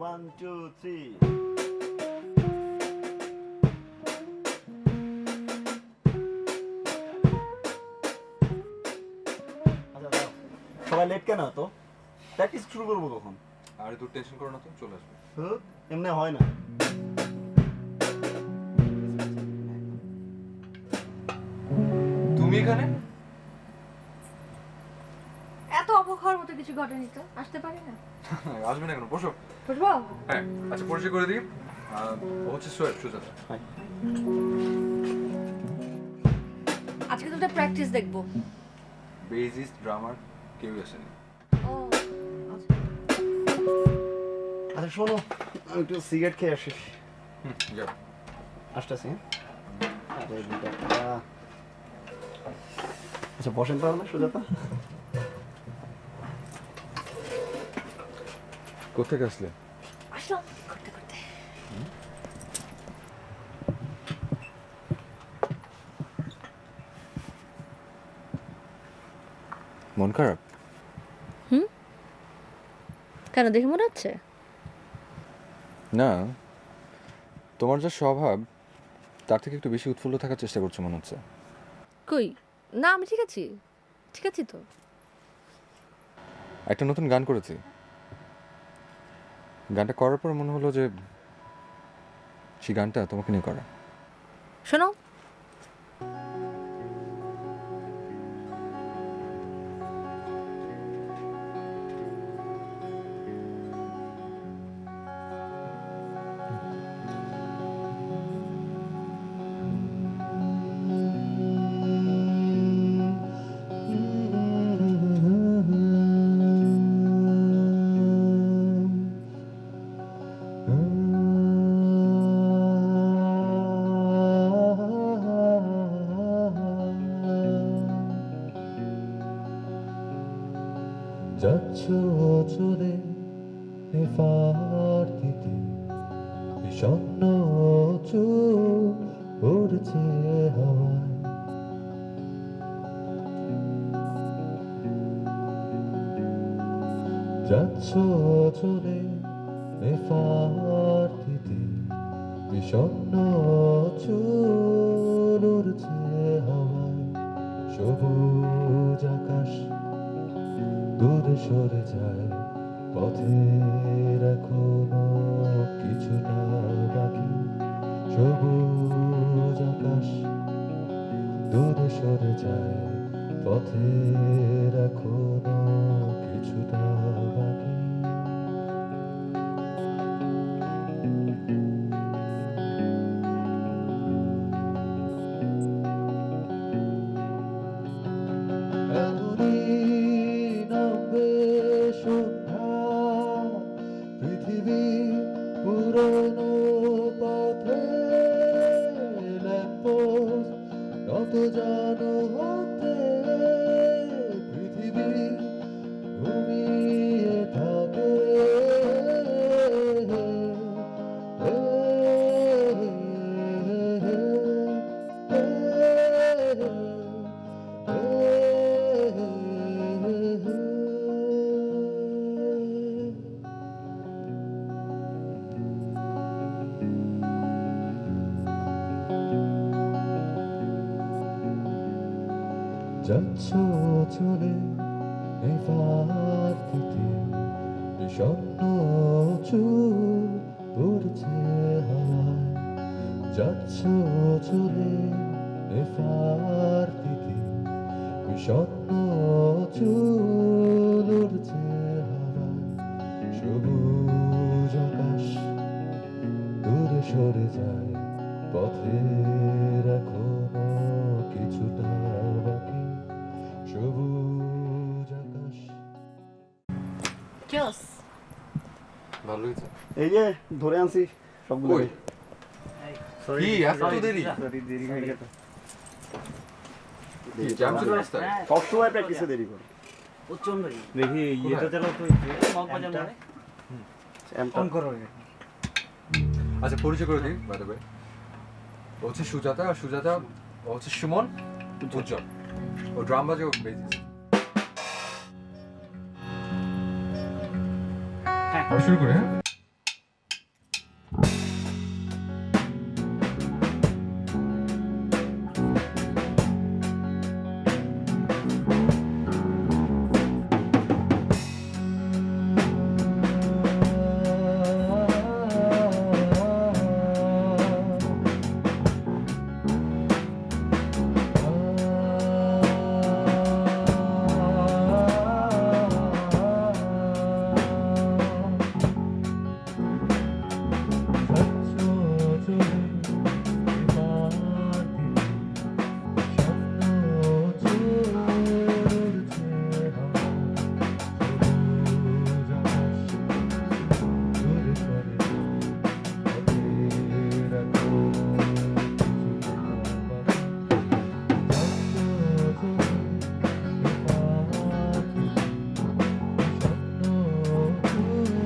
One two three আচ্ছা, সবাই late কেন তো প্র্যাকটিস শুরু করব কখন? আরে তোর টেনশন করো না তো চলে আসবে। এমনি হয় না। তুমি এখানে? কিছু ঘটেনি তো? আসতে পারি না? আসবে না কেন? বসো। বুঝব হ্যাঁ আচ্ছা পরিচয় করে দিই। ও হচ্ছে সোয়েব সুজাতা। আজকে তোদের প্র্যাকটিস দেখব। বেজিস ড্রামার কেউ আসেনি। ও আচ্ছা শোনো আমি একটু সিগারেট খেয়ে আসি। হুম যাও। আসতেছি হ্যাঁ? আচ্ছা বসেন তাহলে সুজাতা। কোথেকে আসলে? আসলাম করতে করতে। মন খারাপ? হুম? কেন দেখে মনে হচ্ছে? না তোমার যা স্বভাব তার থেকে একটু বেশি উৎফুল্ল থাকার চেষ্টা করছ মনে হচ্ছে। কই? না আমি ঠিক আছি। ঠিক আছি তো। একটা নতুন গান করেছি। গানটা করার পর মনে হলো যে সেই গানটা তোমাকে নিয়ে করা। শোনো যাচ্ছ চলে এফার দিতে বিষণ্ণ চুল উড়ছে হাওয়ায়। যাচ্ছ চলে এফার দিতে বিষণ্ণ চুল উড়ছে হাওয়ায়। সবুজ আকাশ দূরে সরে যায় পথের এখনও কিছুটা বাকি। সবুজ আকাশ দূরে সরে যায় পথের এখনও কিছুটা বাকি। জানো হতে পৃথিবী ঘুমিয়ে যাচ্ছ চলে এবার বিষণ্ণ চুল উড়ছে হাওয়ায় যাচ্ছ চলে এবার দিতে বিষণ্ণ চুল উড়ছে হাওয়ায় সবুজ আকাশ দূরে সরে যায়, পথের এখনও কিছুটা বাকি। সবুজ আকাশ। জোস ভালো হয়েছে এই যে ধরে আনছি সবগুলো কই? কি? এত দেরি? দেরি হয়ে সবসময় প্র্যাকটিসে দেরি করে। দেখি ইয়েটা চালাও তো মোড়ে অন করো আচ্ছা পরিচয় করে দিই বাই দ্য ওয়ে হচ্ছে সুজাতা আর সুজাতা হচ্ছে সুমন উজ্জ্বল। ও ড্রাম বাজে ও বেজিস হ্যাঁ। শুরু করে হ্যাঁ